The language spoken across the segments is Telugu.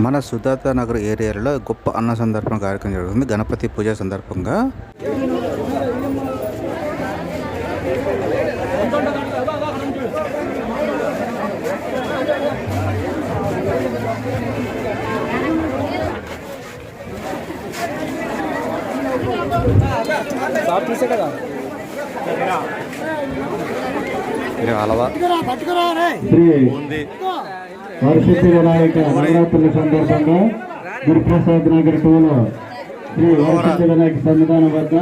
మన సుధాత నగర్ ఏరియాలో గొప్ప అన్న సందర్భం కార్యక్రమం జరుగుతుంది. గణపతి పూజ సందర్భంగా. హలవా శ్రీ వరసిద్ధి వినాయక నవరాత్రుల సందర్భంగా గురుప్రసాద్ నగర్ టూలో శ్రీ వరసిద్ధి వినాయక సన్నిధానం వద్ద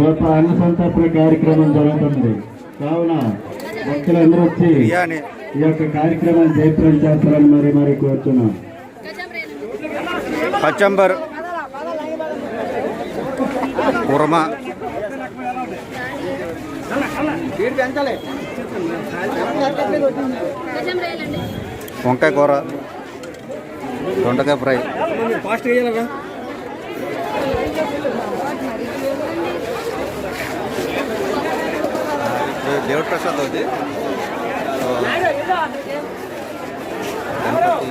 గొప్ప అన్న సంతర్పణ కార్యక్రమం జరుగుతుంది. కావున భక్తులందరూ వచ్చి ఈ యొక్క కార్యక్రమాన్ని జయప్రదం చేస్తారని మరి మరి కోరుతున్నాం. పచ్చంబర్. కుర్మా. వంకాయ కూర దొండకాయ ఫ్రై. దేవుడి ప్రసాద్ అవుతుంది సో, గణపతి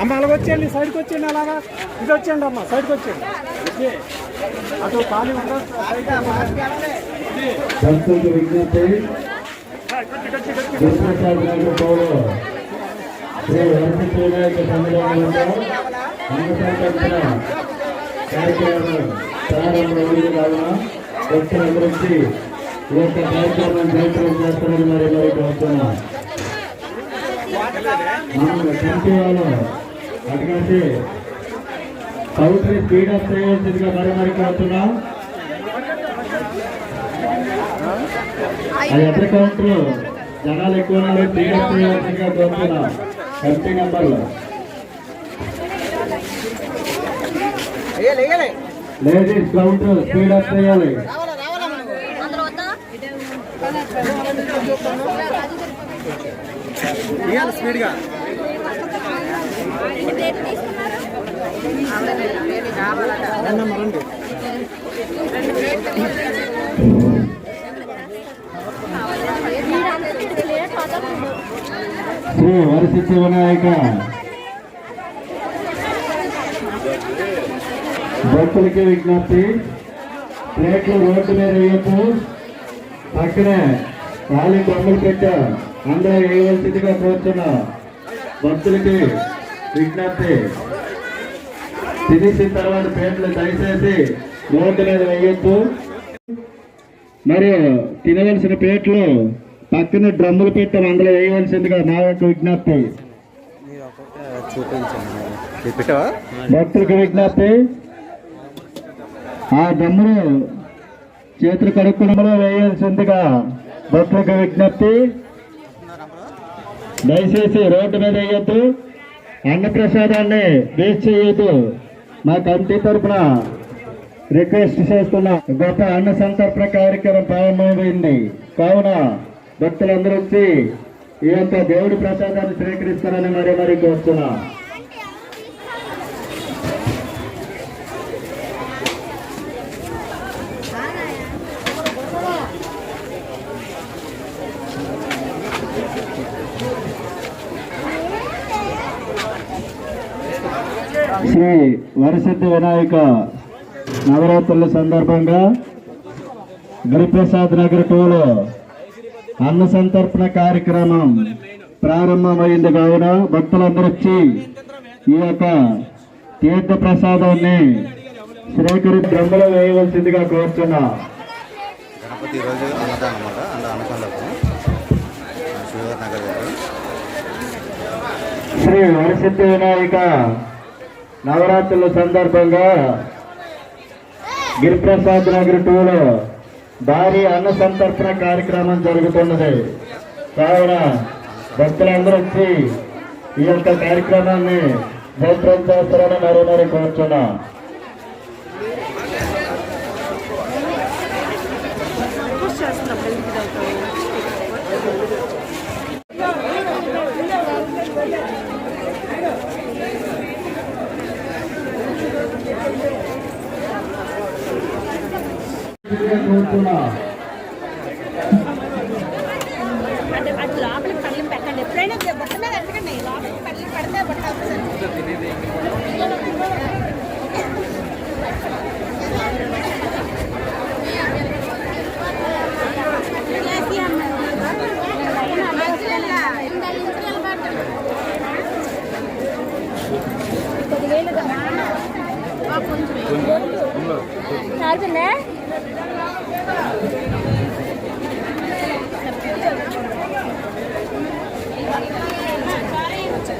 అమ్మ అలాగ వచ్చేయండి సైడ్కి వచ్చేయండి అలాగా. ఇది వచ్చేయండి అమ్మ సైడ్కి వచ్చేయండి. అటు ఖాళీ కార్యక్రమం ఈ యొక్క కార్యక్రమం జయప్రదం మరి మరి కోరుతున్నాం మనం కమిటీ వాళ్ళు అటుకంటే పౌత్రి స్పీడప్ చేయవలసిందిగా మరి మరి కోరుతున్నాం ఆ ఎక్కడ కౌంటర్. జనాలు ఎక్కువ ఉన్నారు స్పీడప్ చేయవలసిందిగా కోరుతున్నాం కమిటీ నెంబర్లు లేడీస్ కౌంటర్. స్పీడప్ చేయాలి ఇవ్వాలి స్పీడ్గా శ్రీ వరసిద్ధి వినాయక. భక్తులకి విజ్ఞప్తి ప్లేట్లు రోడ్డు మీద వేయకు. పక్కనే ఖాళీ బొమ్మలు పెట్టారు. అందరూ వేయవలసిందిగా కోరుతున్నా భక్తులకి విజ్ఞప్తి. తినేసిన తర్వాత ప్లేట్లు దయచేసి రోడ్డు మీద వేయొద్దు. మరియు తినవలసిన ప్లేట్లు పక్కన డ్రమ్ములు పెట్టాం అందులో వేయవలసిందిగా నా యొక్క విజ్ఞప్తి. భక్తులకు విజ్ఞప్తి. ఆ డ్రమ్ములు చేతులు కడుక్కోవడంలో వేయాల్సిందిగా భక్తులకు విజ్ఞప్తి. దయచేసి రోడ్డు మీద వేయొద్దు అన్నప్రసాదాన్ని వేస్ట్ చేయొద్దు. మా కమిటీ తరఫున రిక్వెస్ట్ చేస్తున్నా గొప్ప అన్న సంతర్పణ కార్యక్రమం ప్రారంభమైంది. కావున భక్తులందరూ వచ్చి ఈ యొక్క దేవుడి ప్రసాదాన్ని స్వీకరిస్తారని మరీ మరీ కోరుతున్నా శ్రీ వరసిద్ధి వినాయక నవరాత్రుల సందర్భంగా గురుప్రసాద్ నగర్ టూలో అన్న సంతర్పణ కార్యక్రమం ప్రారంభమైంది కావున భక్తులందరూ వచ్చి ఈ యొక్క తీర్థ ప్రసాదాన్ని శ్రీకరి బ్రహ్మలో వేయవలసిందిగా కోరుతున్నా. గణపతి ఈరోజు అన్నదానం అన్నమాట నగర్ శ్రీ వరసిద్ధి వినాయక నవరాత్రుల సందర్భంగా గిరిప్రసాద్ నగర్ టూలో భారీ అన్న సంతర్పణ కార్యక్రమం జరుగుతున్నది. కావున భక్తులందరూ వచ్చి ఈ యొక్క కార్యక్రమాన్ని జయప్రం చేస్తారని మరీ మరీ కోరుచున్నా కోరుతున్నా లోపలికి పెట్టండి. ఎప్పుడైనా బుట్ట మీద లోపలికి పళ్ళెం పెడితే అవుతుంది కొంచెం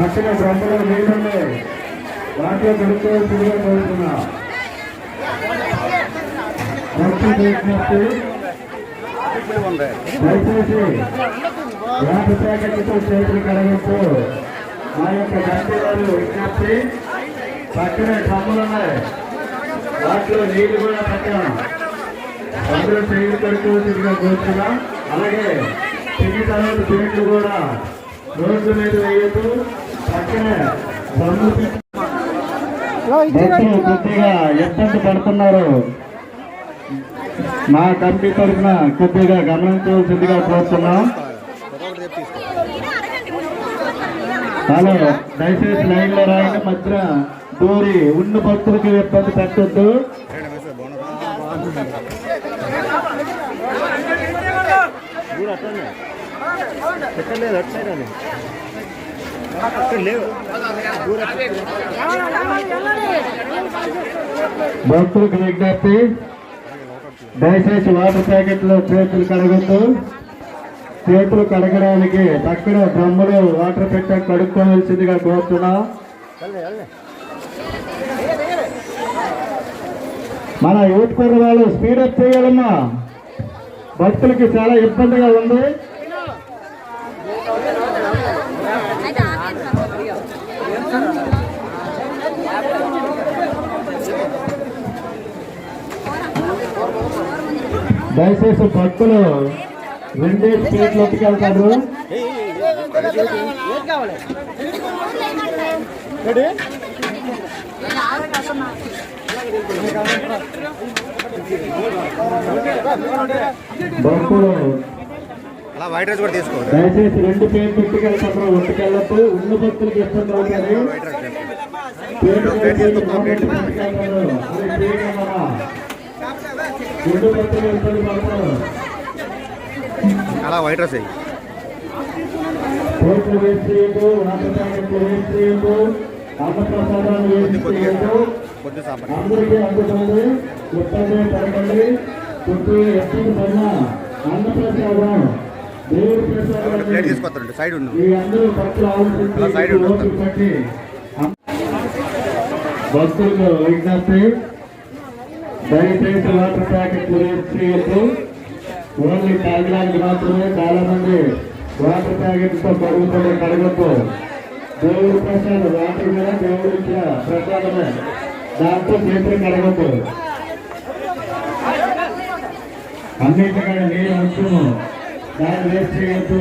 పక్కన బ్రహ్మలో నీళ్ళని వాటిలో దొరుకుతుందిగా కోరుతున్నా. భక్తి చేసినట్టు దయచేసి యాభై ప్యాకెట్లతో చేతులు కడగొచ్చు మా యొక్క గంటి వారు విజ్ఞప్తి. పక్కన డ్రమ్ములు ఉన్నాయి. వాటిలో నీళ్ళు కూడా పక్కన అందులో చేతులు తిరిగి కోరుతున్నా అలాగే తిని తర్వాత తిరిగి కూడా రోడ్డు మీద వేయద్దు. భక్తులు కొద్దిగా ఇబ్బంది పడుతున్నారు మా కమిటీ తరఫున కొద్దిగా గమనించవలసిందిగా కోరుతున్నాం హలో దయచేసి లైన్లో రాయండి మధ్య దూరి ఉన్న భక్తులకి ఇబ్బంది పెట్టొద్దు భక్తులకు విజ్ఞప్తి. దయచేసి వాటర్ ప్యాకెట్లో చేతులు కడగొద్దు. చేతులు కడగడానికి పక్కన డ్రమ్ములు వాటర్ పెట్ట కడుక్కోవాల్సిందిగా కోరుతున్నా. మన యూత్ కుర్ర స్పీడప్ చేయాలమ్మా. భక్తులకి చాలా ఇబ్బందిగా ఉంది. దయచేసి భక్తులు రెండే స్పీడ్లోకి వెళ్తారు. భక్తులు దయచేసి రెండు పేరు పెట్టుకెళ్తారు ఒట్టుకెళ్ళద్దు. ఉన్న భక్తులకు ఇబ్బంది అవుతుంది అలా వైట్ రైస్ వేయి కోట్లు వేస్ట్ చేయొద్దు వాటర్ ప్యాకెట్లు వేస్ట్ చేయొద్దు అన్నప్రసాదాలు వేస్ట్ చేయొద్దు కొద్ది సాంబార్. అందరికీ అందుతుంది ఇబ్బంది పడకండి. చుట్టూ ఎప్పుడు పడినా అన్నప్రసాదం దేవుడి ప్లేట్ ప్రసాదం తీసుకొస్తారండి. సైడ్ అందరూ అలా సైడ్ ఆలోచించి భక్తులకు విజ్ఞప్తి దయచేసి వాటర్ ప్యాకెట్లు వేస్ట్ చేయొద్దు. ఓన్లీ తాగడానికి మాత్రమే చాలా మంది వాటర్ ప్యాకెట్తో పరుగుతుంది కడగద్దు. దేవుడి ప్రసాదం వాటర్ మీద దేవుడి ఇచ్చిన ప్రసాదమే. దాంతో చేతులు కడగద్దు. అన్నింటికన్నా నీరు ముఖ్యము. దాన్ని వేస్ట్ చేయొద్దు.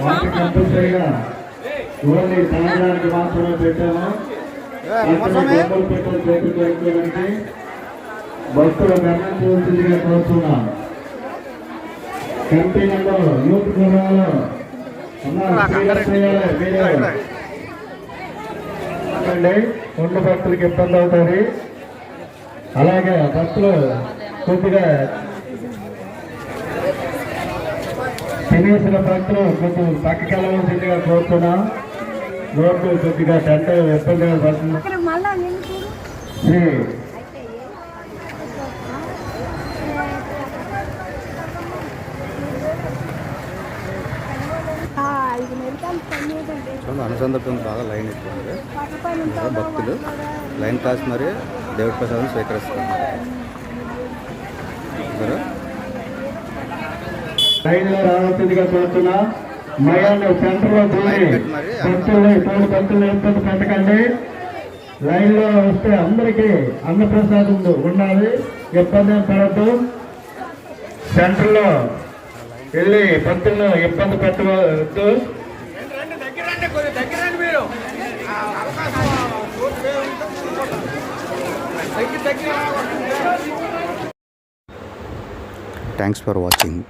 వాటర్ కంపల్సరీగా ఓన్లీ తాగడానికి మాత్రమే పెట్టాము. భక్తులు గమనించవలసిందిగా కోరుతున్నాం. కమిటీ నెంబర్ యూత్ భక్తులకు ఇబ్బంది అవుతుంది. అలాగే భక్తులు కొద్దిగా తినేసిన భక్తులు కొంచెం పక్కకి వెళ్ళవలసిందిగా కోరుతున్నాం. రోడ్లు కొద్దిగా టెంట ఇబ్బందిగా పడుతుంది? శ్రీ. అనుసంధానం బాగా లైన్ ఎక్కువ భక్తులు లైన్ క్లాస్ మరి దేవుడి ప్రసాదం స్వీకరిస్తున్నారు? లైన్లో రావాల్సిందిగా కోరుతున్నా. మయాన్ని సెంటర్లో దూరి భక్తుల్ని తోడు భక్తుల్ని ఇబ్బంది పెట్టకండి. లైన్లో వస్తే అందరికీ అన్నప్రసాదం ఉండాలి. ఇబ్బంది ఏం పడద్దు. సెంటర్లో వెళ్ళి భక్తులను ఇబ్బంది పెట్టవద్దు. Thanks for watching